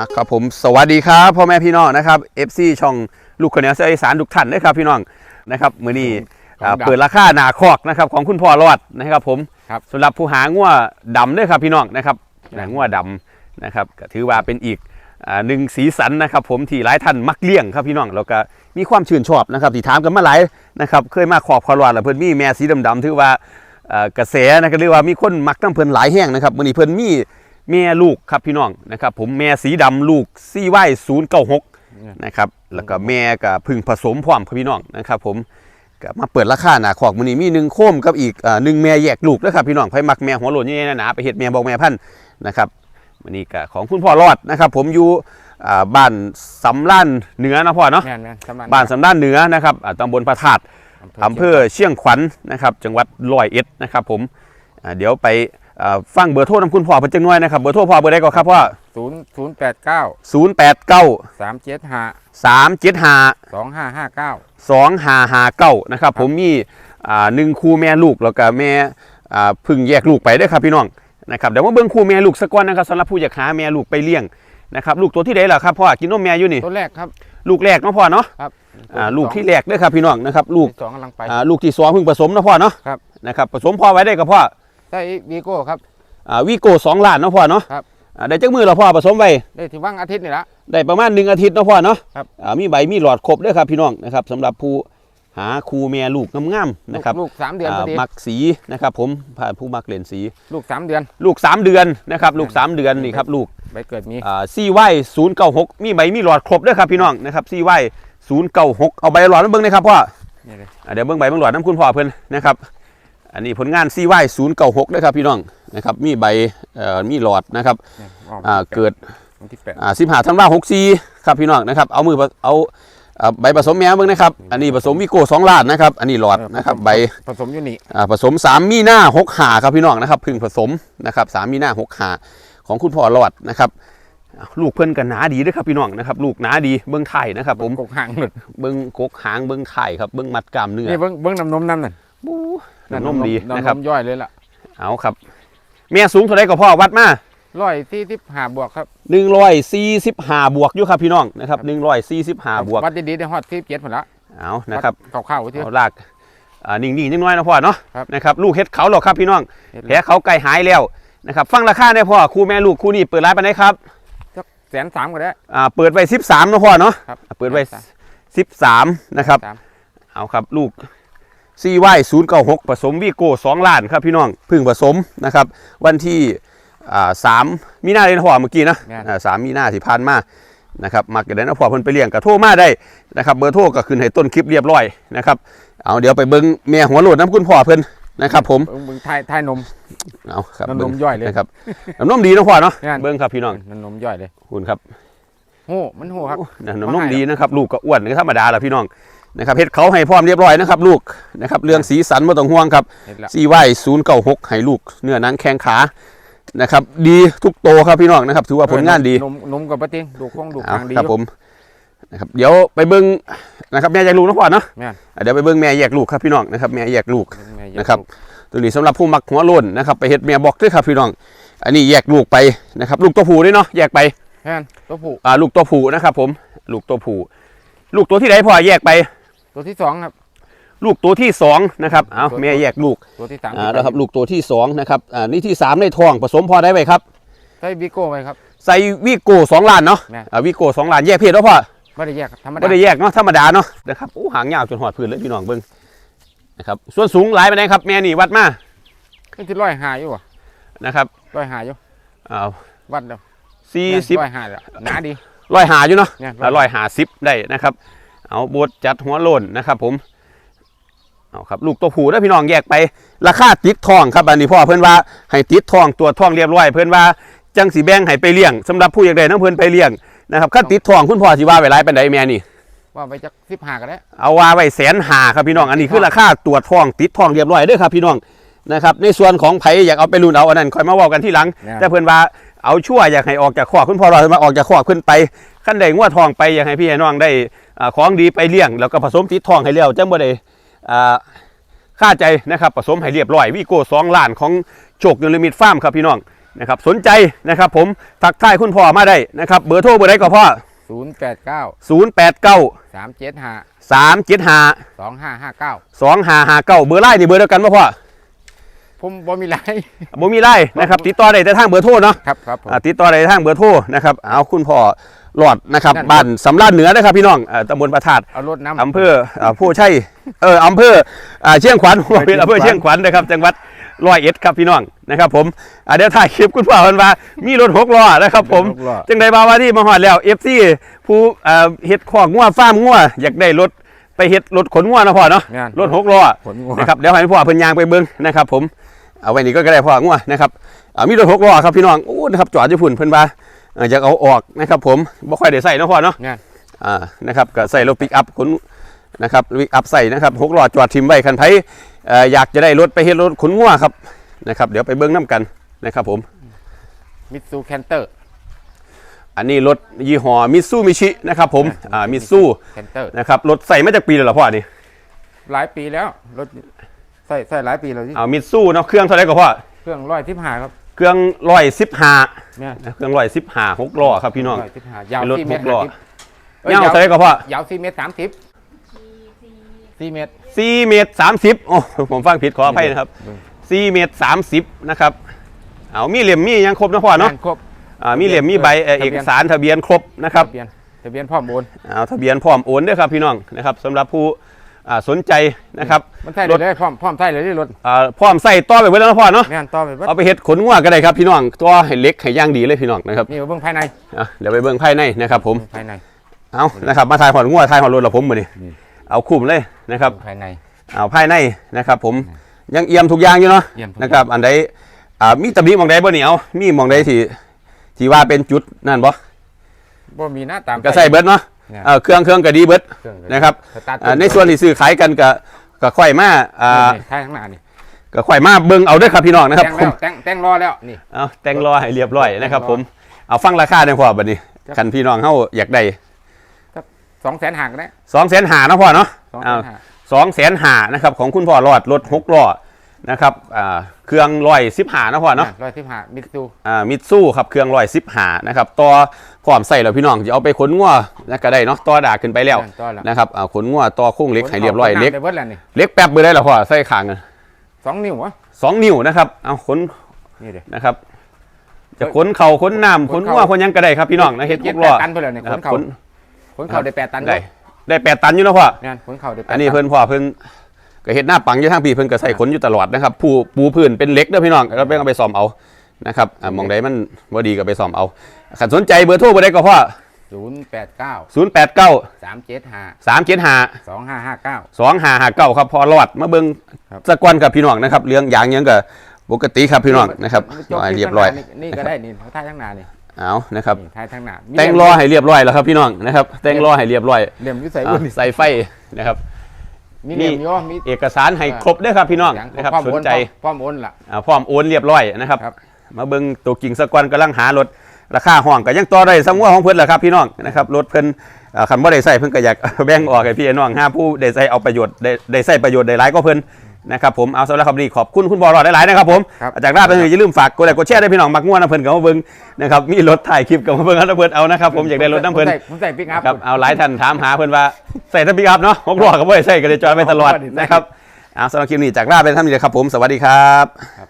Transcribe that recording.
อะครับผมสวัสดีครับพ่อแม่พี่น้องนะครับ FC ช่องลูกคนเหนียวเสียอีสานทุกท่านนะครับพี่น้องนะครับมื้อนี้อ่าของดำเปิดราคาหนาคอกนะครับของคุณพ่อรอดนะครับผมครับ สำหรับผู้หางัวดำด้วยครับพี่น้องนะครับครับหนังงัวดำนะครับก็ถือว่าเป็นอีกอ่าหนึ่งสีสันนะครับ ผมที่หลายท่านมักเลี้ยงครับพี่น้องแล้วก็มีความชื่นชอบนะครับที่ถามกันมาหลายนะครับเคยมาขอบพอรอดแล้วเพิ่นมีแม่สีดำๆถือว่า เอ่อกระแสนะครับเรียกว่ามีคนมักน้ำเพิ่นหลายแห้งนะครับมื้อนี้เพิ่นมี แม่ลูกครับพี่น้องนะครับผมแม่สีดำลูกซี่ไว้ศูนย์เก้าหกนะครับแล้วก็แม่กับพึ่งผสมพร้อมครับพี่น้องนะครับผมก็มาเปิดราคาหนาขอกมือนี้มีหนึ่งโคมกับอีกอ่าหนึ่งแม่แยกลูกนะครับพี่น้องไผมักแม่หัวโหลนนี่หนาๆไปเห็ดแม่บอกแม่พันธุ์นะครับวันนี้ก็ของคุณพ่อรอดนะครับผมอยู่อ่าบ้านสำล้านเหนือนะพ่อเนาะแม่นแม่นสำนักบ้านสำล้านเหนือนะครับอ่าตำบลพระธาตุอำเภอเชียงขวัญนะครับ จังหวัดร้อยเอ็ดนะครับผมอ่าเดี๋ยวไปอ่าฟังเบอร์โทรนำคุณพ่อเพิ่นจังน้อยนะครับเบอร์โทรพ่อเบอร์ใดก่อนครับพ่อศูนย์ศูนย์แปดเก้าศูนย์แปดเก้าสามเจ็ดห้าสามเจ็ดห้าสองห้าห้าเก้าสองหาหาเก้านะครับผมมีอ่าหนึ่งคู่แม่ลูกแล้วก็แม่อ่าเพึ่งแยกลูกไปเด้วยครับพี่น้องนะครับเดี๋ยวมาเบิ่งคู่แม่ลูกสักก้อนนะครับสำหรับผู้อยากหาแม่ลูกไปเลี้ยงนะครับลูกตัวที่ใดล่ะครับพ่อกินนมแม่อยู่นี่ตัวแรกครับลูกแรกเนาะพ่อเนาะครับอ่าลูกที่แรกเด้วยครับพี่น้องนะครับลูกที่สองกำลังไปอ่าลูกที่สองเพิ่งผสมเนาะพ่อเนาะครับนะครับผสมพ่อไว้ได้กับพ่อ ได้วีโก้ครับอ่าวีโก้สองล้านเนาะพ่อเนาะครับอ่าได้จักมือแล้วพ่อผสมไว้ได้ที่ว่างอาทิตย์นี่ละ ได้ประมาณหนึ่งอาทิตย์เนาะพ่อเนาะครับ อ่ามีใบมีหลอดครบเด้วยครับพี่น้องนะครับสำหรับผู้หาคู่แม่ลูกงามๆนะครับลูกสามเดือนพอดีอ่ามักสีนะครับผมผ่านผู้มักเล่นสี ลูกสามเดือน ลูก 3 เดือนนะครับลูก 3 เดือนนี่ครับลูกใบเกิดมี ซีไว้ศูนย์เก้าหกมีใบมีหลอดครบด้วยครับพี่น้องนะครับซีไว้ศูนย์เก้าหกเอาใบหลอดมาเบิ้งหนะครับพ่อนี่เลยอ่าเดี๋ยวเบิ้งใบเบิ้งหลอดน้ำคุณพ่อเพิ่นนะครับ อันนี้ผลงานซีไว้ศูนย์เก้าหกด้วยครับพี่น้องนะครับมีใบเอ่อมีหลอดนะครับเนี่ยออกอ่าเกิดวันที่แปดอ่าสิบห้าธันวาหกสี่ครับพี่น้องนะครับเอามือผเอาอ่าใบผสมแม่เบิ้งนะครับ อันนี้ผสมวิโก้สองล้านนะครับ อันนี้หลอดนะครับใบผสมอยู่นี่อ่าผสม3มีหน้า6หาครับพี่น้องนะครับพึ่งผสมนะครับสามมีหน้า6หาของคุณพ่อรอดนะครับอ่าลูกเพิ่นกันหนาดีเด้วยครับพี่น้องนะครับ ลูกหนาดีเบิ้งไข่นะครับ ผมกกหางหลุดเบิ้งกกหางเบิ้งไข่ครับเบิ้งมัดกล้ามเนื้อนี่เบิ้งเบิ้งน้ำนมน้ำนั่นบู๊ น้ำนมดีนะครับำย่อยเลยล่ะ เอาครับ แม่สูงเท่าไรก็พ่อวัดมาร้อยที่ที่หาบวกครับ145บวกอยู่ครับพี่น้องนะครับ145บวกวัดดีๆได้ฮอดที่เจ็ดหมดละเอานะครับวัดเข้าวๆที่เอาลากอ่านิ่งๆนิดน้อยนะพ่อเนาะครับนะครับลูกเฮ็ดเขาหรอกครับพี่น้องเฮ็ดแผลเขาไก่หายแล้วนะครับฟังราคาเนี่ยพ่อคู่แม่ลูกคู่นี้เปิดร้านไปไหนครับแสนสามก็ได้อ่าเปิดไว้13นะพ่อเนาะครับเปิดไว้สาม13นะครับสามเอาครับลูก ซีไว้096ผสมวีโก้2ล้านครับพี่น้องเพึ่งผสมนะครับ วันที่อ่าสามมีนาเลยนะพ่อเมื่อกี้นะแม่นอ่าสามมีนาที่ผ่านมานะครับมักจะได้นะพ่อเพิ่นไปเลี้ยงก็โทรมาได้นะครับเบอร์โทรก็ขึ้นให้ต้นคลิปเรียบร้อยนะครับเอาเดี๋ยวไปเบิ่งแม่หัวโหลดน้ำคุณพ่อเพิ่นนะครับผมเบิ่งเบิ่งทายทายนมเอาครับน้ำนมเบิ่งย่อยเลยนะครับน้ำนมดีนะพ่อเนาะแม่นเบิ่งครับพี่น้องน้ำนมย่อยเลยคุณครับโอ้มันโหครับนะน้ำนมดีนะครับลูกก็อ้วนก็ธรรมดาแหละพี่น้อง นะครับเฮ็ดเขาให้พร้อมเรียบร้อยนะครับ ลูกนะครับเรื่องสีสันไม่ต้องห่วงครับเห็นละซีไว้ศูนย์เก้าหกให้ลูก เนื้อหนังแข้งขานะครับ ดีทุกโตครับพี่น้องนะครับ ถือว่าผลงานดีนมนมกับปะติงดูกล้องดูกเอาทางดีครับอยู่ผมนะครับเดี๋ยวไปเบิ้งนะครับแม่แยกลูกนะพ่อเนาะแม่นอะเดี๋ยวไปเบิ้งแม่แยกลูกครับพี่น้องนะครับแม่แยกลูกแม่อยากนะครับดูตัวนี้สำหรับผู้มักหัวโล้นนะครับ ไปเฮ็ดแม่บอกด้วยครับพี่น้อง อันนี้แยกลูกไปนะครับ ลูกตัวผู้ด้วยเนาะแยกไปแม่นตัวผู้อ่าลูกตัวผู้นะครับ ผม ลูกตัวผู้ลูกตัวที่ไหนพ่อแยกไป ตัวที่สองครับ ลูกตัวที่สองนะครับเอาตัวแม่แยกลูกตัวที่สามอ่าแล้วครับลูกตัวที่สองนะครับอ่านี่ที่สามในท้องผสมพอได้ไหมครับใช้บิโก้ไปครับใส่วีโก้สองล้านเนาะแม่อ่าวีโก้สองล้านแยกเพศแล้วพ่อไม่ได้แยกครับธรรมดาไม่ได้แยกเนาะธรรมดาเนาะนะครับโอ้หางยาวจนหอดพื้นเลยพี่น้องเบิ้งนะครับส่วนสูงหลายไปไหนครับแม่นี่วัดมาขึ้นที่ร้อยหาอยู่วะนะครับร้อยหาอยู่อ่าวัดแล้วสี่สิบร้อยหาแล้วหนาดีร้อยหาอยู่เนาะเนี่ยร้อยหาสิบได้นะครับ เอาบดจัดหัวโลนนะครับ ผมเอาครับลูกตัวผู้นะพี่น้องแยกไป ราคาติดทองครับอันนี้พ่อเพื่อนว่าให้ติดทองตัวจทองเรียบร้อย เพื่อนว่าจังสีแบงให้ไปเลี้ยงสำหรับผู้อยากได้น้ำเพื่อนไปเลี้ยงนะครับขั้นติดทองคุณพ่อสิว่าไว้ไรเป็นไดแม่นี่ว่าไปจากสิบหาก็ได้เอาว่าไว้แสนหาครับพี่น้องอันนี้คือราคาตัวจทองติดทองเรียบร้อยเด้อครับพี่น้อง นะครับในส่วนของไผอยากเอาไปรุ่นเอาอันนั้นค่อยมาเว่ากันที่หลังแต่เพื่อนว่าเอาชั่วอยากให้ออกจากขอกคุณพ่อเรามาออกจากขอกขึ้นไปขั้นใดงัวทองไปอยากให้พี่ให้น้องได้อ่าของดีไปเลี้ยง แล้วก็ผสมติดทองให้เลี้ยวจังบ่ได้อ่าค่าใจนะครับผสมให้เรียบร้อยวีโก้สองล้านของโชคยูนิมิตฟาร์มครับพี่น้องนะครับสนใจนะครับผมทักทายคุณพ่อมาได้นะครับเบอร์โทรเบอร์ใดก็พ่อศูนย์แปดเก้า089 สามเจ็ดห้า375 สองห้าห้าเก้า2559เบอร์ไลน์นี่เบอร์เดียวกันป่ะพ่อ ผมบ่มีไรบ่มีไลน์นะครับติดต่อได้แต่ทางเบอร์โทรเนาะครับครับผม อ่าติดต่อได้ทางเบอร์โทรนะครับเอาคุณพ่อหลอดนะครับนั่น บ้านสำรานเหนือนะครับพี่น้องอ่าตำบลประทาดเอารถน้ำ อำเภออ่าผู้ใช่เอออำเภออ่าเชียงขวัญเออเป็นอำเภอเชีเชียยงงขขวัวัญญนะครับจังหวัดร้อยเอ็ดครับพี่น้องนะครับผมอ่าเดี๋ยวถ่ายคลิปคุณพ่อเพิ่นว่ามีรถหกล้อนะครับผมรถหกล้อ จังใดบาวาที่มาฮอดแล้ว FC ผู้อ่าเฮ็ดขอกงัวฟาร์มงัวอยากได้รถไปเฮ็ดรถขนงัวนะพ่อเนาะงานรถหกล้อผลงัว นะครับเดี๋ยวให้พ่อเพิ่นยางไปเบิ่งนะครับผม เอาไว้นี่ก็ได้พ่องัวนะครับอ่ามีรถหกล้อครับพี่น้องอู้นะครับจอดอยู่พุ่นเพิ่นว่าเอ่ออยากเอาออกนะครับผมบ่ค่อยได้ใส่เนาะพ่อเนาะงานอ่านะครับก็ใส่รถปิกอัพขนนะครับปิกอัพใส่นะครับหกล้อจอดทิมไว้คันไผเอ่ออยากจะได้รถไปเฮ็ดรถขนงัวครับนะครับ เดี๋ยวไปเบิ่งน้กันนะครับผมมิตซูแคนเตอร์อันนี้รถยี่ห้อมิตซูมิชินะครับผมอ่ามิตซูแคนเตอร์นะครับรถใส่มาจากปีแล้วเหรอพ่อนี่หลายปีแล้วรถ ใส่ใส่หลายปีแล้วที่เอามิตซูเนาะเครื่องเท่าไหร่ก็พ่อเครื่องร้อยทิพหาครับเครื่องร้อยสิบห้าเนี่ยเครื่องร้อยสิบห้าหกล้อครับพี่น้องร้อยทิพหายาวเป็นรถสี่เมตรหกล้อห้าสิบเอ้ยเงายาวเท่าไหร่ก็พ่อ ยาวสี่เมตรสามสิบสี่เมตรสี่เมตรสามสิบโอ้ผมฟังผิดขออภัยนะครับสี่เมตรสามสิบนะครับเอามีเหลี่ยมมียังครบนะพ่อเนาะงครบอ่ามีเหลี่ยมมีใบเอ่อทะเอเบียนกสารทะเบียนครบนะครับทะเบียนทะเบียนพ่อมโอนเอาทะเบียนพร้อมโอนด้วยครับพี่น้องนะครับสำหรับผู้ อ่าสนใจนะครับมันใส่เลยเลยพร้อมพร้อมใส่เลยที่รถอ่าพร้อมใส่ต่อไปไว้แล้วนะพ่อเนาะแม่นต่อไปเบิดเอาไปเฮ็ดขนงัวก็ได้ครับพี่น้องตัวให้เล็กให้ย่างดีเลยพี่น้องนะครับนี่เบื้องภายในอะเดี๋ยวไปเบิ่งภายในนะครับผมภายในเอานะครับมาทายหอดงัวทายหอดรถละผมมือนี่นี่เอาคุ้มเลยนะครับภายในเอาภายในนะครับ ผมยังเอี่ยมทุกอย่างอยู่เนาะเยี่ยมทุกนะครับ อันใดอ่ามีตำหนิหมองใดบ่เหนียวมีหมองใดที่ที่ว่าเป็นจุดนั่นบ่บ่มีหน้าตามก็ใส่เบิดเนาะ เนี่ยเอ่อเครื่องเครื่องก็ดีเบิดเครื่องเลยนะครับสตาร์ท อ่าในส่วนที่ซื้อขายกันก็ก็ค่อยมาอ่านี่ท้ายข้างหน้านี่ก็ค่อยมาเบิ่งเอาเด้อครับพี่น้องนะครับแต่งผแล้มวแต่งแต่งรอแล้วนี่ เอาแต่งรอให้เรียบร้อยนะครับแต่งรอผมเอาฟังราคาได้พอบัดนี้ครับ คันพี่น้องเฮาอยากได้สองแสนห่างกันได้200,000หาเนาะพ่อเนาะสองแสเอา นห่างสองแสนหานะครับของคุณพ่อรอดรถหกล้อ นะครับอ่าเครื่องร้อยสิบหานะพ่อเนาะร้อยสิบห้ามิตซูอ่ามิตซูครับเครื่องร้อยสิบหานะครับต่อพร้อมใส่แล้วพี่น้องจะเอาไปขนงัวนะก็ได้เนาะต่อดาขึ้นไปแล้วต่อแล้วนะครับอ่าขนงัวต่อโค้งเหล็กให้เรียบร้อยเหล็กได้เบิดแล้วนี่เหล็กแป๊บเบอร์ได้แล้วพ่อใส่ขางกันสองนิ้ววะสองนิ้วนะครับเอาขนนี่เด้อนะครับจะขนเข่าขนน้ำขนงัวขนหยังก็ได้ครับพี่น้องนะเฮ็ดหเจ็ดกแปล้อดตันไปแล้วเนี่ยนะขครับนเข่าขนขนเข่าได้แปดตันได้ได้แปดตันอยู่นะพ่อเนี่ยขนเข่าได้แปดอันนี้เพิ่นพ่อเพิ่น ก็เฮ็ดหน้าปังอยู่ทางพี่เพิ่นก็ใส่ขนอยู่ตลอดนะครับผู้ปูพื้นเป็นเหล็กเด้อพี่น้องแล้วไปเอาไปซ่อมเอานะครับอ่าหมองใดมันบ่ดีก็ไปซ่อมเอาคันสนใจเบอร์โทรบ่ได้ก็พ่อศูนย์แปดเก้า089 สามเจ็ดห้า375 สองห้าห้าเก้า2559ครับพอรอดมาเบิ่งครับ สะกอนกับพี่น้องนะครับเรื่องยางหยังก็ปกติครับพี่น้องนะครับเอาให้เรียบร้อยนี่ก็ได้นี่ท้ายทั้งหน้านี่เอานะครับนี่ท้ายทั้งหน้ามีแต่งรอให้เรียบร้อยแล้วครับพี่น้องนะครับแต่งรอให้เรียบร้อยเหลี่ยมอยุ่ใส่อ่าบุญนี่ใส่ไฟนะครับ มีเหลี่ยมอยู่มี เอกสารให้ครบเด้อครับพี่น้องย่างนะครับพร้อมสนโอนใจพร้อมโอนล่ะ อ่าพร้อมโอนเรียบร้อยนะครับ ครับ มาเบิ่งตัวกิ่งสะกอนกำลังหารถราคาห้องก็ยังต่อได้สังวของเพิ่นแหละครับพี่น้องนะครับรถเพิ่นอ่าคันบ่ได้ใส่เพิ่นก็อยาก แบ่งออกให้พี่น้องหาผู้ได้ใส่เอาประโยชน์ได้ได้ใส่ประโยชน์ได้หลายก็เพิ่น นะครับผมเอาสำหรับคำนี้ขอบคุณคุณบอลอดหลายๆนะครับผมครับจากราชไปอย่าลืมฝากกดไลค์กดแชร์ด้วยพี่น้องมักง่วนนะเพิ่นก็มาเบิ่งนะครับมีรถถ่ายคลิปก็มาเบิ่งนะเพิ่นเอานะครับผมอยากได้รถน้ำเพิ่นผมใส่ผมใส่ปิกอัพ ครับเอาหลายท่านถามหาเพิ่นว่าใส่ทะเบียนครับเนาะหกล้อก็บ่ได้ใส่ก็เลยจอยไปตลอดนะครับเอาสำหรับคลิปนี้จากราชไปท่านนี้เลยครับผม สวัสดีครับ ครับ